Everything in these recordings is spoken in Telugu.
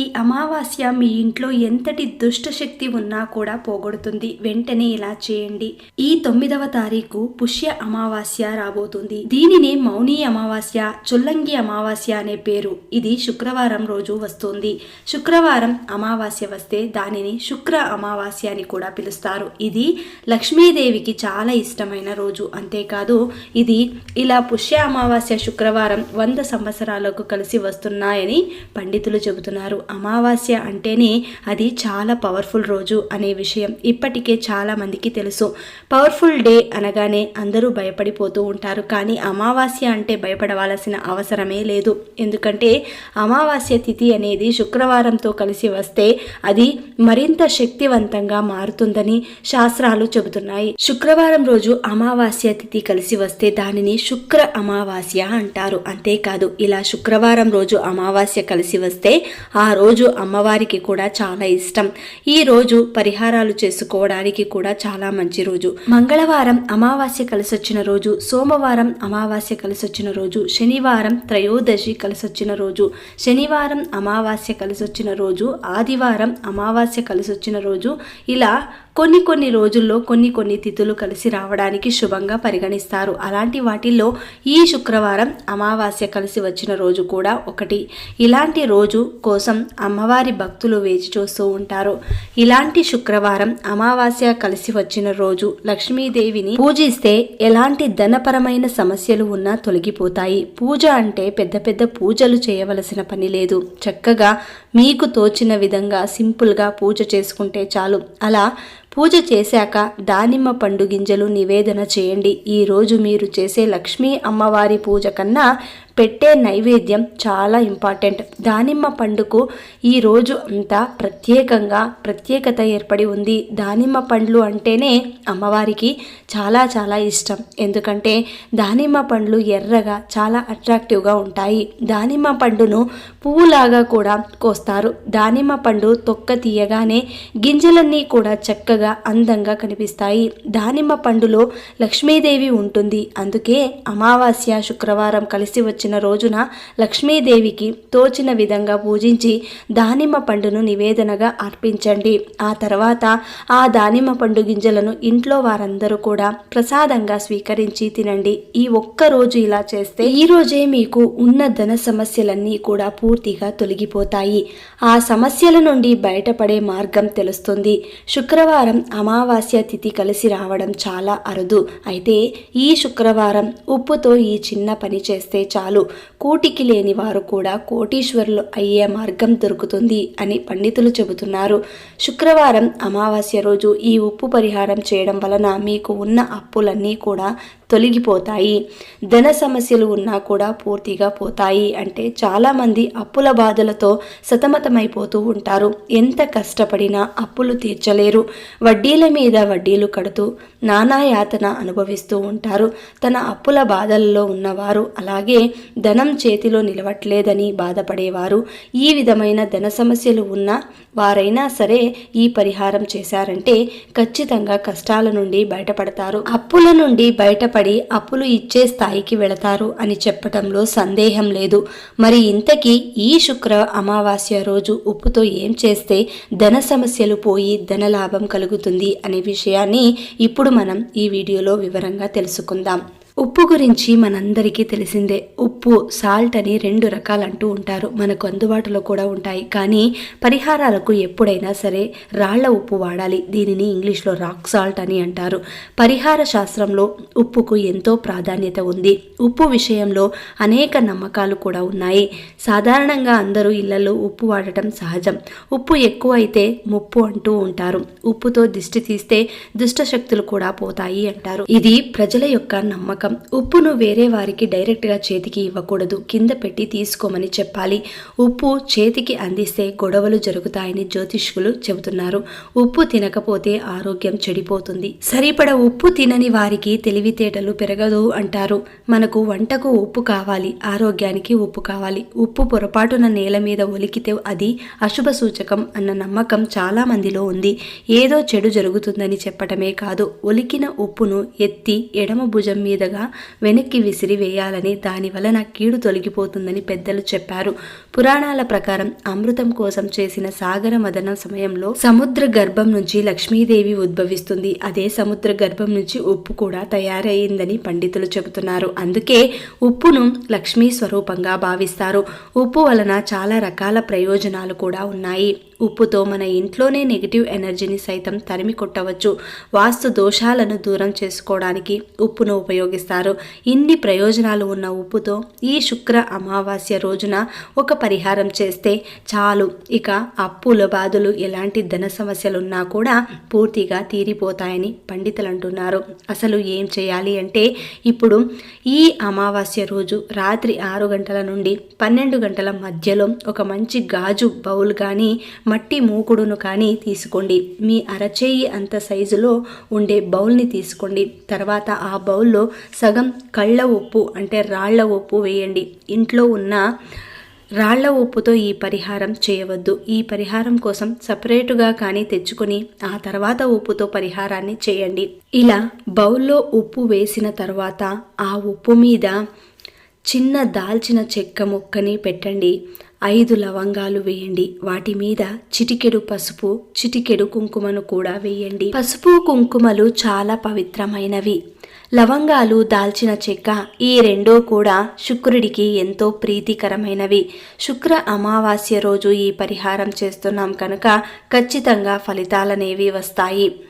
ఈ అమావాస్య మీ ఇంట్లో ఎంతటి దుష్ట శక్తి ఉన్నా కూడా పోగొడుతుంది. వెంటనే ఇలా చేయండి. ఈ తొమ్మిదవ తారీఖు పుష్య అమావాస్య రాబోతుంది. దీనిని మౌని అమావాస్య చొల్లంగి అమావాస్య అనే పేరు. ఇది శుక్రవారం రోజు వస్తుంది. శుక్రవారం అమావాస్య వస్తే దానిని శుక్ర అమావాస్య అని కూడా పిలుస్తారు. ఇది లక్ష్మీదేవికి చాలా ఇష్టమైన రోజు. అంతేకాదు ఇది ఇలా పుష్య అమావాస్య శుక్రవారం వంద సంవత్సరాలకు కలిసి వస్తున్నాయని పండితులు చెబుతున్నారు. అమావాస్య అంటేనే అది చాలా పవర్ఫుల్ రోజు అనే విషయం ఇప్పటికే చాలా మందికి తెలుసు. పవర్ఫుల్ డే అనగానే అందరూ భయపడిపోతూ ఉంటారు. కానీ అమావాస్య అంటే భయపడవలసిన అవసరమే లేదు. ఎందుకంటే అమావాస్య తిథి అనేది శుక్రవారంతో కలిసి వస్తే అది మరింత శక్తివంతంగా మారుతుందని శాస్త్రాలు చెబుతున్నాయి. శుక్రవారం రోజు అమావాస్య తిథి కలిసి వస్తే దానిని శుక్ర అమావాస్య అంటారు. అంతేకాదు ఇలా శుక్రవారం రోజు అమావాస్య కలిసి వస్తే ఆ రోజు అమ్మవారికి కూడా చాలా ఇష్టం. ఈ రోజు పరిహారాలు చేసుకోవడానికి కూడా చాలా మంచి రోజు. మంగళవారం అమావాస్య కలిసొచ్చిన రోజు సోమవారం అమావాస్య కలిసొచ్చిన రోజు శనివారం త్రయోదశి కలిసొచ్చిన రోజు శనివారం అమావాస్య కలిసొచ్చిన రోజు ఆదివారం అమావాస్య కలిసొచ్చిన రోజు ఇలా కొన్ని కొన్ని రోజుల్లో కొన్ని కొన్ని తిథులు కలిసి రావడానికి శుభంగా పరిగణిస్తారు. అలాంటి వాటిల్లో ఈ శుక్రవారం అమావాస్య కలిసి వచ్చిన రోజు కూడా ఒకటి. ఇలాంటి రోజు కోసం అమ్మవారి భక్తులు వేచి చూస్తూ ఉంటారు. ఇలాంటి శుక్రవారం అమావాస్య కలిసి వచ్చిన రోజు లక్ష్మీదేవిని పూజిస్తే ఎలాంటి ధనపరమైన సమస్యలు ఉన్నా తొలగిపోతాయి. పూజ అంటే పెద్ద పెద్ద పూజలు చేయవలసిన పని లేదు. చక్కగా మీకు తోచిన విధంగా సింపుల్గా పూజ చేసుకుంటే చాలు. అలా పూజ చేశాక దానిమ్మ పండు గింజలు నివేదన చేయండి. ఈరోజు మీరు చేసే లక్ష్మీ అమ్మవారి పూజ కన్నా పెట్టే నైవేద్యం చాలా ఇంపార్టెంట్. దానిమ్మ పండుకు ఈ రోజు అంతా ప్రత్యేకంగా ప్రత్యేకత ఏర్పడి ఉంది. దానిమ్మ పండ్లు అంటేనే అమ్మవారికి చాలా చాలా ఇష్టం. ఎందుకంటే దానిమ్మ పండ్లు ఎర్రగా చాలా అట్రాక్టివ్గా ఉంటాయి. దానిమ్మ పండును పువ్వులాగా కూడా కోస్తారు. దానిమ్మ పండు తొక్క తీయగానే గింజలన్నీ కూడా చక్కగా అందంగా కనిపిస్తాయి. దానిమ్మ పండులో లక్ష్మీదేవి ఉంటుంది. అందుకే అమావాస్య శుక్రవారం కలిసి వచ్చిన రోజున లక్ష్మీదేవికి తోచిన విధంగా పూజించి దానిమ్మ పండును నివేదనగా అర్పించండి. ఆ తర్వాత ఆ దానిమ్మ పండు గింజలను ఇంట్లో వారందరూ కూడా ప్రసాదంగా స్వీకరించి తినండి. ఈ ఒక్క రోజు ఇలా చేస్తే ఈ రోజే మీకు ఉన్న ధన సమస్యలన్నీ కూడా పూర్తిగా తొలగిపోతాయి. ఆ సమస్యల నుండి బయటపడే మార్గం తెలుస్తుంది. శుక్రవారం అమావాస్య తిథి కలిసి రావడం చాలా అరుదు. అయితే ఈ శుక్రవారం ఉప్పుతో ఈ చిన్న పని చేస్తే చాలు. కూటికి లేని వారు కూడా కోటీశ్వరులు అయ్యే మార్గం దొరుకుతుంది అని పండితులు చెబుతున్నారు. శుక్రవారం అమావాస్య రోజు ఈ ఉప్పు పరిహారం చేయడం వలన మీకు ఉన్న అప్పులన్నీ కూడా తొలగిపోతాయి. ధన సమస్యలు ఉన్నా కూడా పూర్తిగా పోతాయి అంటే చాలామంది అప్పుల బాధలతో సతమతమైపోతూ ఉంటారు. ఎంత కష్టపడినా అప్పులు తీర్చలేరు. వడ్డీల మీద వడ్డీలు కడుతూ నానా యాతన అనుభవిస్తూ ఉంటారు. తన అప్పుల బాధలలో ఉన్నవారు అలాగే ధనం చేతిలో నిలవట్లేదని బాధపడేవారు. ఈ విధమైన ధన సమస్యలు ఉన్న వారైనా సరే ఈ పరిహారం చేశారంటే ఖచ్చితంగా కష్టాల నుండి బయటపడతారు. అప్పుల నుండి బయటపడి అప్పులు ఇచ్చే స్థాయికి వెళతారు అని చెప్పటంలో సందేహం లేదు. మరి ఇంతకీ ఈ శుక్ర అమావాస్య రోజు ఉప్పుతో ఏం చేస్తే ధన సమస్యలు పోయి ధన లాభం కలుగుతుంది అనే విషయాన్ని ఇప్పుడు మనం ఈ వీడియోలో వివరంగా తెలుసుకుందాం. ఉప్పు గురించి మనందరికీ తెలిసిందే. ఉప్పు సాల్ట్ అని రెండు రకాలంటూ ఉంటారు. మనకు అందుబాటులో కూడా ఉంటాయి. కానీ పరిహారాలకు ఎప్పుడైనా సరే రాళ్ళ ఉప్పు వాడాలి. దీనిని ఇంగ్లీష్లో రాక్ సాల్ట్ అని అంటారు. పరిహార శాస్త్రంలో ఉప్పుకు ఎంతో ప్రాధాన్యత ఉంది. ఉప్పు విషయంలో అనేక నమ్మకాలు కూడా ఉన్నాయి. సాధారణంగా అందరూ ఇళ్ళలో ఉప్పు వాడటం సహజం. ఉప్పు ఎక్కువ అయితే ముప్పు అంటూ ఉంటారు. ఉప్పుతో దిష్టి తీస్తే దుష్ట శక్తులు కూడా పోతాయి అంటారు. ఇది ప్రజల యొక్క నమ్మకం. ఉప్పును వేరే వారికి డైరెక్ట్గా చేతికి ఇవ్వకూడదు. కింద పెట్టి తీసుకోమని చెప్పాలి. ఉప్పు చేతికి అందిస్తే గొడవలు జరుగుతాయని జ్యోతిష్కులు చెబుతున్నారు. ఉప్పు తినకపోతే ఆరోగ్యం చెడిపోతుంది. సరిపడ ఉప్పు తినని వారికి తెలివితేటలు పెరగదు అంటారు. మనకు వంటకు ఉప్పు కావాలి. ఆరోగ్యానికి ఉప్పు కావాలి. ఉప్పు పొరపాటున నేల మీద ఒలికితే అది అశుభ సూచకం అన్న నమ్మకం చాలా మందిలో ఉంది. ఏదో చెడు జరుగుతుందని చెప్పటమే కాదు. ఒలికిన ఉప్పును ఎత్తి ఎడమ భుజం మీదగా కూడా వెనక్కి విసిరి వేయాలని దాని వలన కీడు తొలగిపోతుందని పెద్దలు చెప్పారు. పురాణాల ప్రకారం అమృతం కోసం చేసిన సాగర మదనం సమయంలో సముద్ర గర్భం నుంచి లక్ష్మీదేవి ఉద్భవిస్తుంది. అదే సముద్ర గర్భం నుంచి ఉప్పు కూడా తయారయ్యిందని పండితులు చెబుతున్నారు. అందుకే ఉప్పును లక్ష్మీ స్వరూపంగా భావిస్తారు. ఉప్పు వలన చాలా రకాల ప్రయోజనాలు కూడా ఉన్నాయి. ఉప్పుతో మన ఇంట్లోనే నెగిటివ్ ఎనర్జీని సైతం తరిమి కొట్టవచ్చు. వాస్తు దోషాలను దూరం చేసుకోవడానికి ఉప్పును ఉపయోగిస్తారు. ఇన్ని ప్రయోజనాలు ఉన్న ఉప్పుతో ఈ శుక్ర అమావాస్య రోజున ఒక పరిహారం చేస్తే చాలు. ఇక అప్పుల బాధలు ఎలాంటి ధన సమస్యలున్నా కూడా పూర్తిగా తీరిపోతాయని పండితులు అంటున్నారు అసలు ఏం చేయాలి అంటే ఇప్పుడు ఈ అమావాస్య రోజు రాత్రి ఆరు గంటల నుండి పన్నెండు గంటల మధ్యలో ఒక మంచి గాజు బౌల్ కానీ మట్టి మూకుడును కానీ తీసుకోండి. మీ అరచేయి అంత సైజులో ఉండే బౌల్ని తీసుకోండి. తర్వాత ఆ బౌల్లో సగం కళ్ళ ఉప్పు అంటే రాళ్ళ ఉప్పు వేయండి. ఇంట్లో ఉన్న రాళ్ళ ఉప్పుతో ఈ పరిహారం చేయవద్దు. ఈ పరిహారం కోసం సపరేటుగా కానీ తెచ్చుకొని ఆ తర్వాత ఉప్పుతో పరిహారాన్ని చేయండి. ఇలా బౌల్లో ఉప్పు వేసిన తర్వాత ఆ ఉప్పు మీద చిన్న దాల్చిన చెక్క ముక్కని పెట్టండి. ఐదు లవంగాలు వేయండి. వాటి మీద చిటికెడు పసుపు చిటికెడు కుంకుమను కూడా వేయండి. పసుపు కుంకుమలు చాలా పవిత్రమైనవి. లవంగాలు దాల్చిన చెక్క ఈ రెండో కూడా శుక్రుడికి ఎంతో ప్రీతికరమైనవి. శుక్ర అమావాస్య రోజు ఈ పరిహారం చేస్తున్నాం కనుక ఖచ్చితంగా ఫలితాలనేవి వస్తాయి.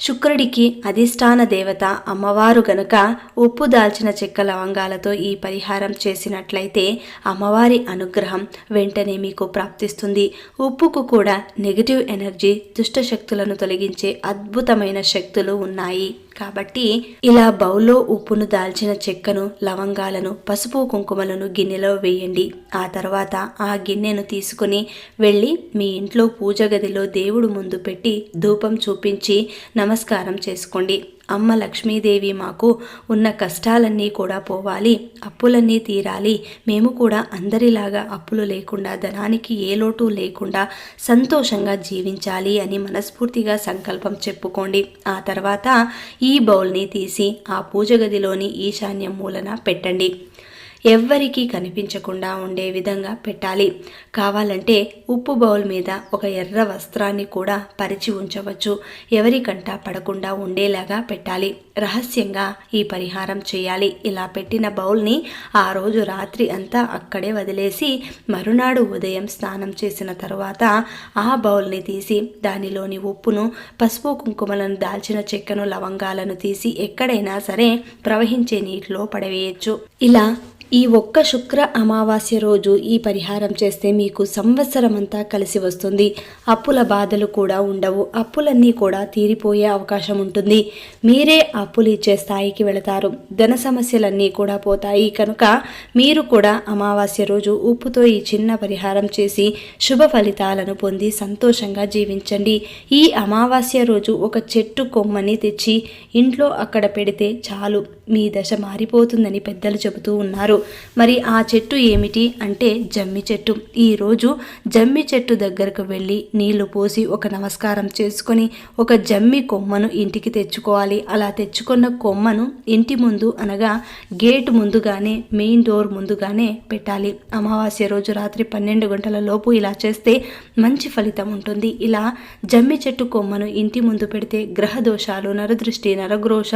శుక్రుడికి అధిష్టాన దేవత అమ్మవారు గనుక ఉప్పు దాల్చిన చెక్క లవంగాలతో ఈ పరిహారం చేసినట్లయితే అమ్మవారి అనుగ్రహం వెంటనే మీకు ప్రాప్తిస్తుంది. ఉప్పుకు కూడా నెగిటివ్ ఎనర్జీ దుష్ట శక్తులను తొలగించే అద్భుతమైన శక్తులు ఉన్నాయి. కాబట్టి ఇలా బౌల్లో ఉప్పును దాల్చిన చెక్కను లవంగాలను పసుపు కుంకుమలను గిన్నెలో వేయండి. ఆ తర్వాత ఆ గిన్నెను తీసుకుని వెళ్ళి మీ ఇంట్లో పూజ గదిలో దేవుడు ముందు పెట్టి ధూపం చూపించి నమస్కారం చేసుకోండి. అమ్మ లక్ష్మీదేవి మాకు ఉన్న కష్టాలన్నీ కూడా పోవాలి అప్పులన్నీ తీరాలి. మేము కూడా అందరిలాగా అప్పులు లేకుండా ధనానికి ఏ లోటు లేకుండా సంతోషంగా జీవించాలి అని మనస్ఫూర్తిగా సంకల్పం చెప్పుకోండి. ఆ తర్వాత ఈ బౌల్ని తీసి ఆ పూజ గదిలోని ఈశాన్యం మూలన పెట్టండి. ఎవ్వరికీ కనిపించకుండా ఉండే విధంగా పెట్టాలి. కావాలంటే ఉప్పు బౌల్ మీద ఒక ఎర్ర వస్త్రాన్ని కూడా పరిచి ఉంచవచ్చు. ఎవరికంటా పడకుండా ఉండేలాగా పెట్టాలి. రహస్యంగా ఈ పరిహారం చేయాలి. ఇలా పెట్టిన బౌల్ని ఆ రోజు రాత్రి అంతా అక్కడే వదిలేసి మరునాడు ఉదయం స్నానం చేసిన తరువాత ఆ బౌల్ని తీసి దానిలోని ఉప్పును పసుపు కుంకుమలను దాల్చిన చెక్కను లవంగాలను తీసి ఎక్కడైనా సరే ప్రవహించే నీటిలో పడవేయచ్చు. ఇలా ఈ ఒక్క శుక్ర అమావాస్య రోజు ఈ పరిహారం చేస్తే మీకు సంవత్సరమంతా కలిసి వస్తుంది. అప్పుల బాధలు కూడా ఉండవు. అప్పులన్నీ కూడా తీరిపోయే అవకాశం ఉంటుంది. మీరే అప్పులు ఇచ్చే స్థాయికి వెళతారు. ధన సమస్యలన్నీ కూడా పోతాయి. కనుక మీరు కూడా అమావాస్య రోజు ఉప్పుతో ఈ చిన్న పరిహారం చేసి శుభ ఫలితాలను పొంది సంతోషంగా జీవించండి. ఈ అమావాస్య రోజు ఒక చెట్టు కొమ్మని తెచ్చి ఇంట్లో అక్కడ పెడితే చాలు. మీ దశ మారిపోతుందని పెద్దలు చెబుతూ ఉన్నారు. మరి ఆ చెట్టు ఏమిటి? అంటే జమ్మి చెట్టు. ఈరోజు జమ్మి చెట్టు దగ్గరకు వెళ్ళి నీళ్ళు పోసి ఒక నమస్కారం చేసుకొని ఒక జమ్మి కొమ్మను ఇంటికి తెచ్చుకోవాలి. అలా తెచ్చుకున్న కొమ్మను ఇంటి ముందు అనగా గేట్ ముందుగానే మెయిన్ డోర్ ముందుగానే పెట్టాలి. అమావాస్య రోజు రాత్రి పన్నెండు గంటల లోపు ఇలా చేస్తే మంచి ఫలితం ఉంటుంది. ఇలా జమ్మి చెట్టు కొమ్మను ఇంటి ముందు పెడితే గ్రహ దోషాలు నరదృష్టి నరగ్రోష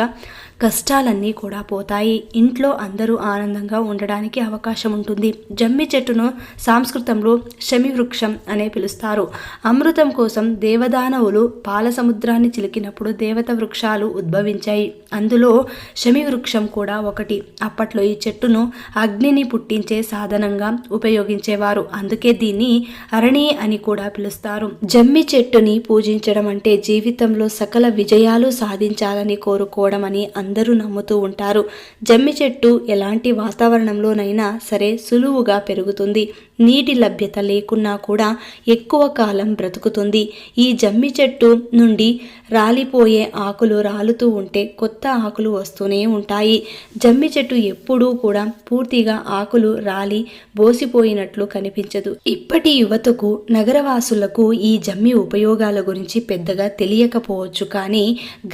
కష్టాలన్నీ కూడా పోతాయి. ఇంట్లో అందరూ ఆనందంగా ఉండడానికి అవకాశం ఉంటుంది. జమ్మి చెట్టును సంస్కృతంలో శమివృక్షం అనే పిలుస్తారు. అమృతం కోసం దేవదానవులు పాల సముద్రాన్ని చిలికినప్పుడు దేవత వృక్షాలు ఉద్భవించాయి. అందులో శమి వృక్షం కూడా ఒకటి. అప్పట్లో ఈ చెట్టును అగ్నిని పుట్టించే సాధనంగా ఉపయోగించేవారు. అందుకే దీన్ని అరణి అని కూడా పిలుస్తారు. జమ్మి చెట్టుని పూజించడం అంటే జీవితంలో సకల విజయాలు సాధించాలని కోరుకోవడం అని అందరూ నమ్ముతూ ఉంటారు. జమ్మి చెట్టు ఎలాంటి వాతావరణంలోనైనా సరే సులువుగా పెరుగుతుంది. నీటి లభ్యత లేకున్నా కూడా ఎక్కువ కాలం బ్రతుకుతుంది. ఈ జమ్మి చెట్టు నుండి రాలిపోయే ఆకులు రాలుతూ ఉంటే కొత్త ఆకులు వస్తూనే ఉంటాయి. జమ్మి చెట్టు ఎప్పుడూ కూడా పూర్తిగా ఆకులు రాలి బోసిపోయినట్లు కనిపించదు. ఇప్పటి యువతకు నగర నగరవాసులకు ఈ జమ్మి ఉపయోగాల గురించి పెద్దగా తెలియకపోవచ్చు కానీ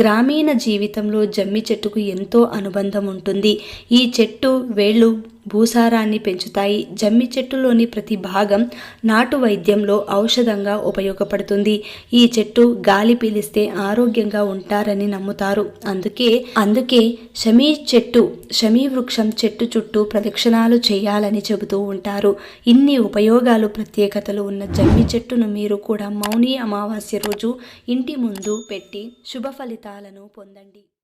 గ్రామీణ జీవితంలో జమ్మి చెట్టు చెట్టుకు ఎంతో అనుబంధం ఉంటుంది. ఈ చెట్టు వేళ్ళు భూసారాన్ని పెంచుతాయి. జమ్మి చెట్టులోని ప్రతి భాగం నాటు వైద్యంలో ఔషధంగా ఉపయోగపడుతుంది. ఈ చెట్టు గాలి పీలిస్తే ఆరోగ్యంగా ఉంటారని నమ్ముతారు. అందుకే అందుకే షమీ చెట్టు షమీ వృక్షం చెట్టు చుట్టూ ప్రదక్షిణాలు చేయాలని చెబుతూ ఉంటారు. ఇన్ని ఉపయోగాలు ప్రత్యేకతలు ఉన్న జమ్మి చెట్టును మీరు కూడా మౌని అమావాస్య రోజు ఇంటి ముందు పెట్టి శుభ ఫలితాలను పొందండి.